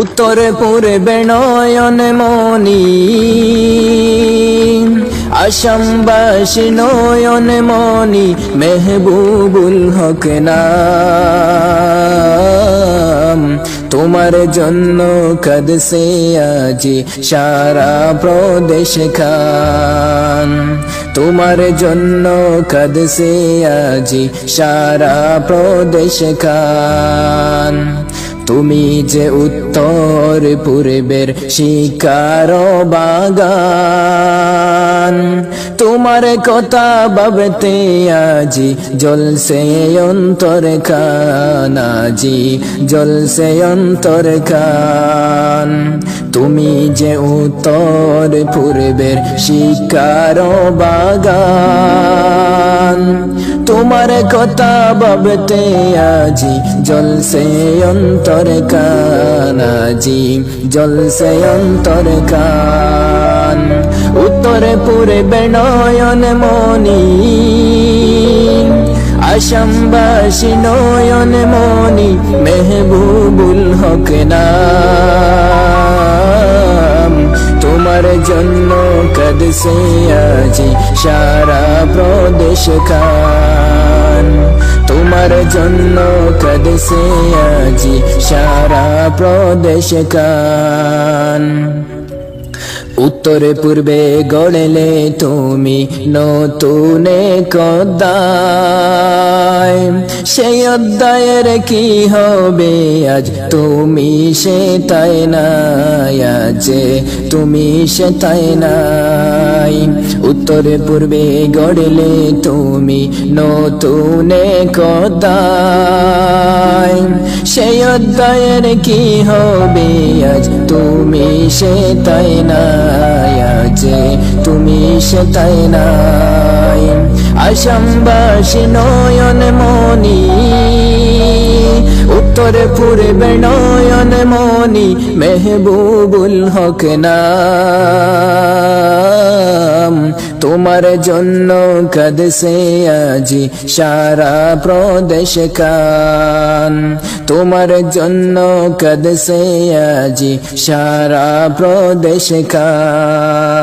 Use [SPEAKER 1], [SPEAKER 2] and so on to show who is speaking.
[SPEAKER 1] উত্তরে পূর্বে নয়ন মনি, আসামবাসী নয়ন মনি, মেহবুবুল হক নাম। তোমার জন্য কদসে আজি সারা প্রদেশ খান। তোমার জন্য কদসে আজি সারা প্রদেশ খান। তুমি যে উত্তর পূর্বের শিকার বাগান। তোমার কথা ভাবতে আজি জলসে অন্তর খান আজি জলসে অন্তর খান তুমি যে উত্তর পূর্বের শিকার বাগান, তোমার কথা ভাবতে আজি জলসে অন্তর কান আজি জলসে অন্তর কান উত্তরে পূর্বে নয়ন মনি আসামবাসী নয়ন মনি মেহবুবুল হক নাম। তোমার জন্য কদসে আজি সারা প্রদেশ খান। তোমার জন্য কদসে আজি সারা প্রদেশ খান। উত্তরে পূর্বে গড়লে তুমি নতুনে কদায় সেই অধ্যায়ের কি হবে? আজ তুমি সে তাই নাই, আজে তুমি সে তাই নাই। উত্তরে পূর্বে গড়লে তুমি নতুনে কদায় সেই অধ্যায়ের কি হবে? আজ তুমি সে তাই নাই, আজে তুমি সে তাই নাই। আসামবাসী নয়ন মনি উত্তরে পূর্বে নয়ন মনি মেহবুবুল হক নাম। তোমার জন্য কদসে আজি সারা প্রদেশ কান। তোমার জন্য কদসে আজি সারা প্রদেশ কান।